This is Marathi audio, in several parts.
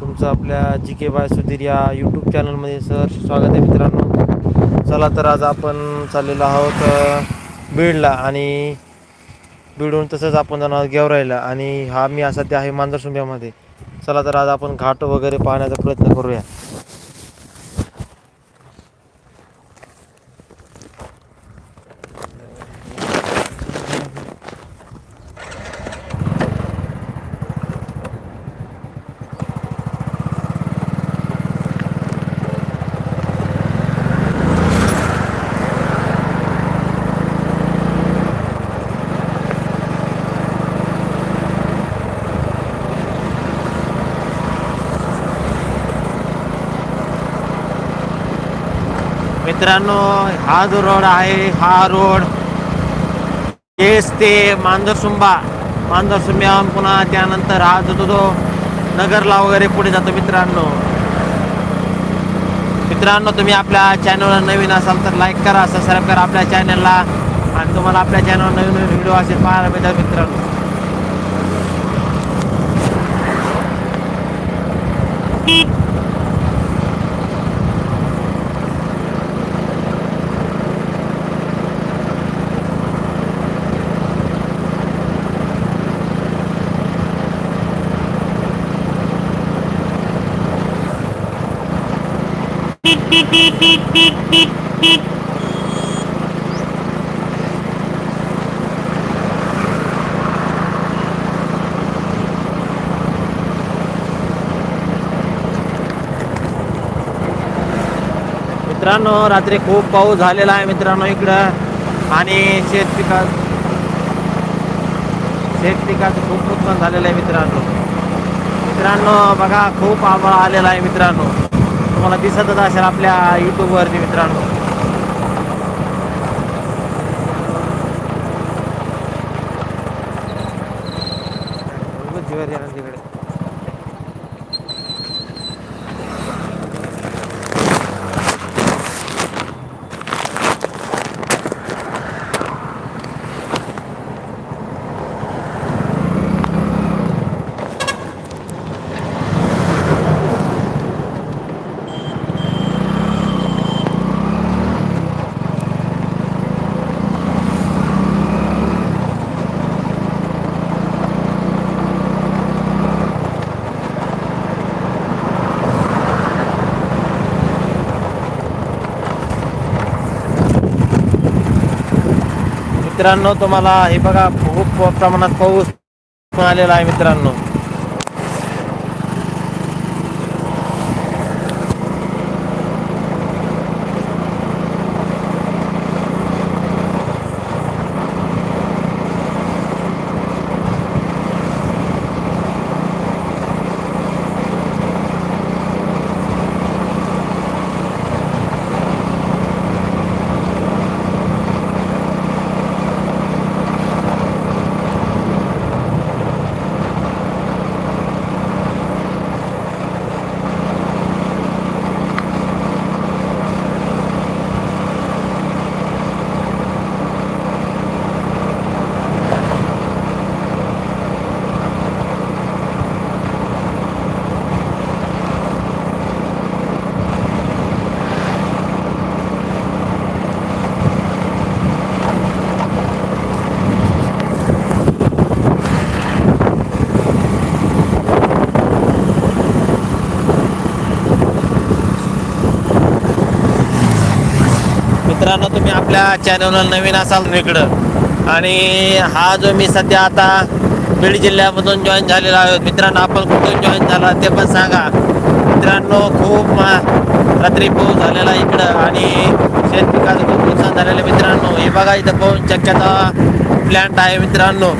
तुमचं आपल्या जी के बाय सुधीर या यूट्यूब चॅनलमध्ये सर स्वागत आहे मित्रांनो. चला तर आज आपण चाललेलो आहोत बीडला आणि बीडहून तसंच आपण जाणार आहोत गेवराईला आणि हा मी असा सध्या आहे मांजरसुंब्यामध्ये चला तर आज आपण घाट वगैरे पाहण्याचा प्रयत्न करूया. मित्रांनो हा जो रोड आहे हा रोड केस ते मांजरसुंबा. मांजरसुंब्याहून पुन्हा त्यानंतर हा जो तो- नगरला वगैरे पुढे जातो मित्रांनो. मित्रांनो तुम्ही आपल्या चॅनलला नवीन असाल तर लाईक करा सबस्क्राईब करा आपल्या चॅनलला आणि तुम्हाला आपल्या चॅनलवर नवीन नवीन व्हिडिओ असे पाहायला मिळतात मित्रांनो. मित्रांनो रात्री खूप पाऊस झालेला आहे मित्रांनो इकडं. आणि शेतपिका शेतपिकाचं खूप नुकसान झालेलं आहे मित्रांनो. मित्रांनो बघा खूप आभाळ आलेला आहे मित्रांनो. तुम्हाला दिसतच असेल आपल्या युट्यूबवरती मित्रांनो. मित्रांनो तुम्हाला हे बघा खूप प्रमाणात पाऊस आलेला आहे मित्रांनो. मित्रांनो तुम्ही आपल्या चॅनलवर नवीन असाल तर इकडं आणि हा जो मी सध्या आता बीड जिल्ह्यामधून जॉईन झालेला आहे मित्रांनो आपण कुठून जॉईन झाला ते पण सांगा. मित्रांनो खूप रात्री पाऊस झालेला इकडं आणि शेतपिकाचं खूप नुकसान झालेलं आहे मित्रांनो. हे बघा इथं पाऊस चक्क्याचा प्लॅन्ट आहे मित्रांनो.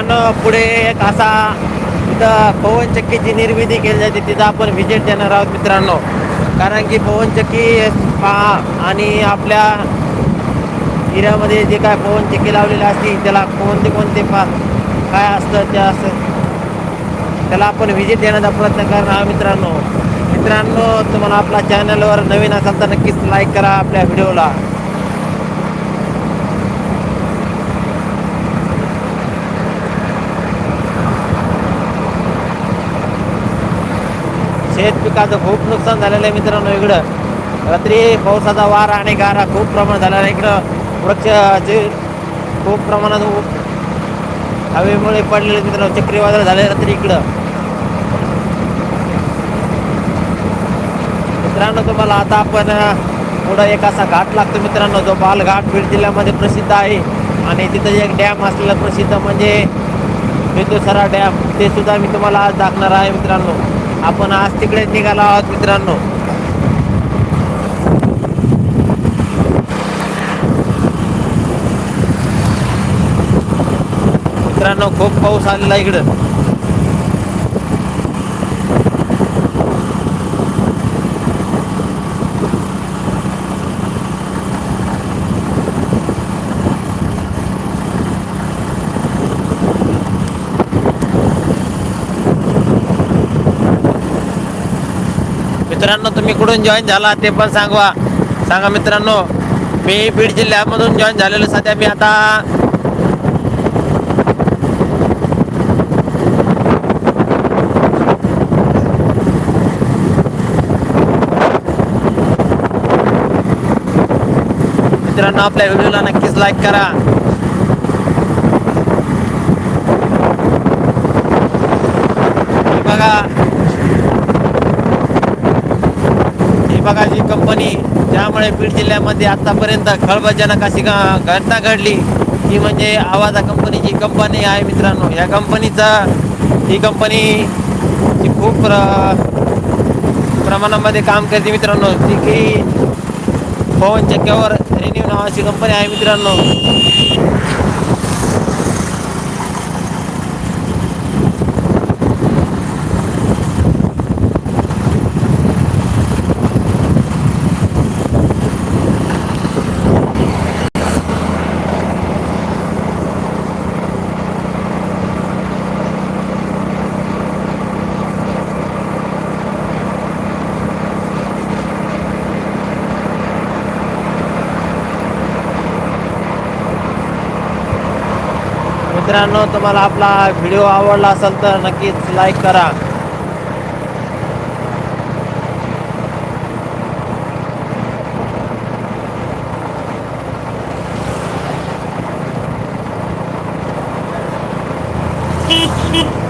मित्रांनो पुढे एक असा तिथं पवनचक्कीची निर्मिती केली जाते तिथं आपण व्हिजिट देणार आहोत मित्रांनो. कारण की पवनचक्की पहा आणि आपल्या हिऱ्यामध्ये जे काय पवनचक्की लावलेली असते त्याला कोणते कोणते पा काय असतं ते असं त्याला आपण व्हिजिट देण्याचा प्रयत्न करणार आहोत मित्रांनो. मित्रांनो तुम्हाला आपल्या चॅनलवर नवीन असाल तर नक्कीच लाईक करा आपल्या व्हिडिओला शेत पिकाचं खूप नुकसान झालेलं आहे मित्रांनो इकडं. रात्री पावसाचा वारा आणि गारा खूप प्रमाणात झालेला आहे इकडं. वृक्षाचे खूप प्रमाणात हवेमुळे पडलेले मित्रांनो. चक्रीवादळ झाले रात्री इकडं. मित्रांनो तुम्हाला आता आपण पुढं एक असा घाट लागतो मित्रांनो जो बालघाट बीड जिल्ह्यामध्ये प्रसिद्ध आहे. आणि तिथं एक डॅम असलेला प्रसिद्ध म्हणजे बेतुसरा डॅम. ते सुद्धा मी तुम्हाला आज दाखवणार आहे मित्रांनो. आपण आज तिकडे निघालो आहोत मित्रांनो. मित्रांनो खूप पाऊस आलेला इकडं. मित्रांनो तुम्ही कुठून जॉईन झाला ते पण सांगवा. सांगा मित्रांनो मी बीड जिल्ह्यामधून जॉईन झालेलो सध्या मी आता मित्रांनो आपल्या व्हिडिओला नक्कीच लाईक करा. बघा विभागाची कंपनी ज्यामुळे बीड जिल्ह्यामध्ये आतापर्यंत खळबळजनक अशी घटना घडली. ती म्हणजे आवाजा कंपनीची कंपनी आहे मित्रांनो. या कंपनीचा ही कंपनी ती खूप प्र- प्रमाणामध्ये काम करते मित्रांनो. ती की पवन चक्क्यावर रेन्यू नावाची कंपनी आहे मित्रांनो. मित्रांनो तुम्हाला आपला व्हिडिओ आवडला असेल तर नक्कीच लाईक करा. राम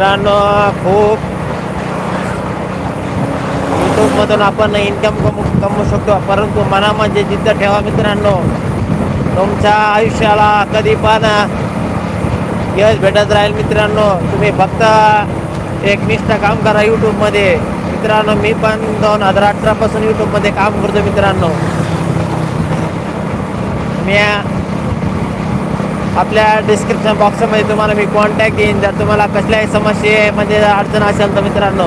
मित्रांनो खूप युट्यूबमधून आपण इन्कम कमू कमवू शकतो. परंतु मनामध्ये जिद्द ठेवा मित्रांनो. तुमच्या आयुष्याला कधी पण यश भेटत राहील मित्रांनो. तुम्ही फक्त एक निष्ठा काम करा यूट्यूबमध्ये मित्रांनो मी पण दोन हजार अठरापासून यूट्यूबमध्ये काम करतो मित्रांनो. मी आपल्या डिस्क्रिप्शन बॉक्समध्ये तुम्हाला मी कॉन्टॅक्ट येईन. जर तुम्हाला कसल्याही समस्येमध्ये म्हणजे अडचण असेल तर मित्रांनो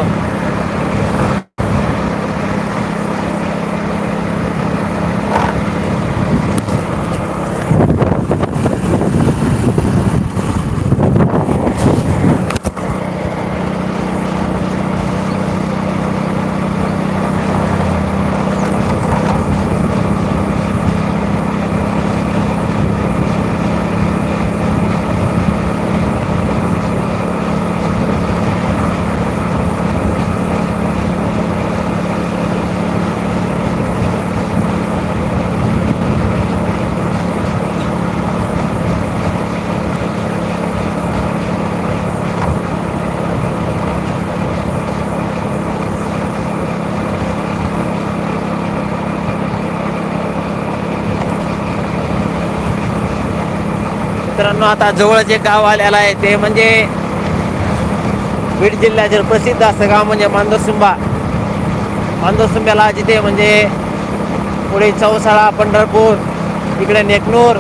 मित्रांनो आता जवळच एक गाव आलेलं आहे. ते म्हणजे बीड जिल्ह्याचे प्रसिद्ध असं गाव म्हणजे मांदरसुंबा मांदरसुंब्याला जिथे म्हणजे पुढे चौसाळा पंढरपूर इकडे नेकनूर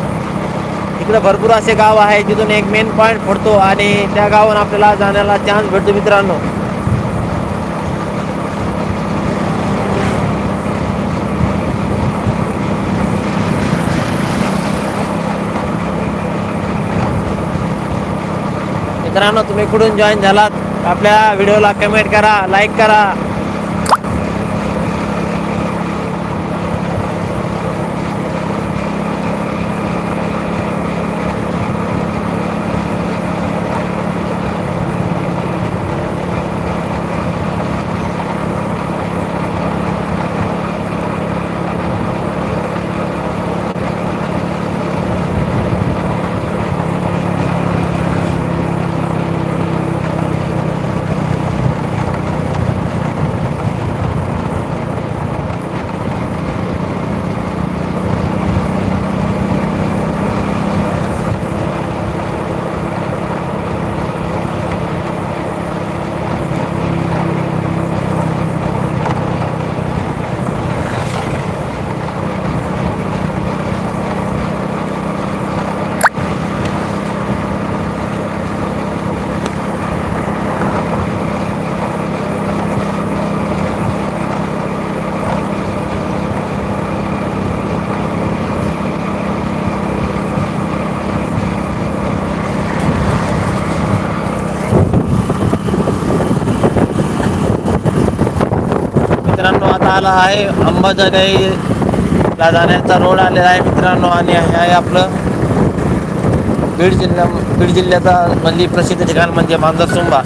इकडे भरपूर असे गाव आहे जिथून एक मेन पॉईंट पडतो आणि त्या गावावर आपल्याला जाण्याला चान्स भेटतो मित्रांनो. मित्रांनो तुम्ही कुठून जॉईन झालात? आपल्या व्हिडिओला कमेंट करा लाईक करा मित्रांनो आता आला आहे. अंबाजोगाईला जाण्याचा रोड आलेला आहे मित्रांनो आणि हे आहे आपलं बीड जिल्ह्या बीड जिल्ह्याचा मधली प्रसिद्ध ठिकाण म्हणजे मांजरसुंबा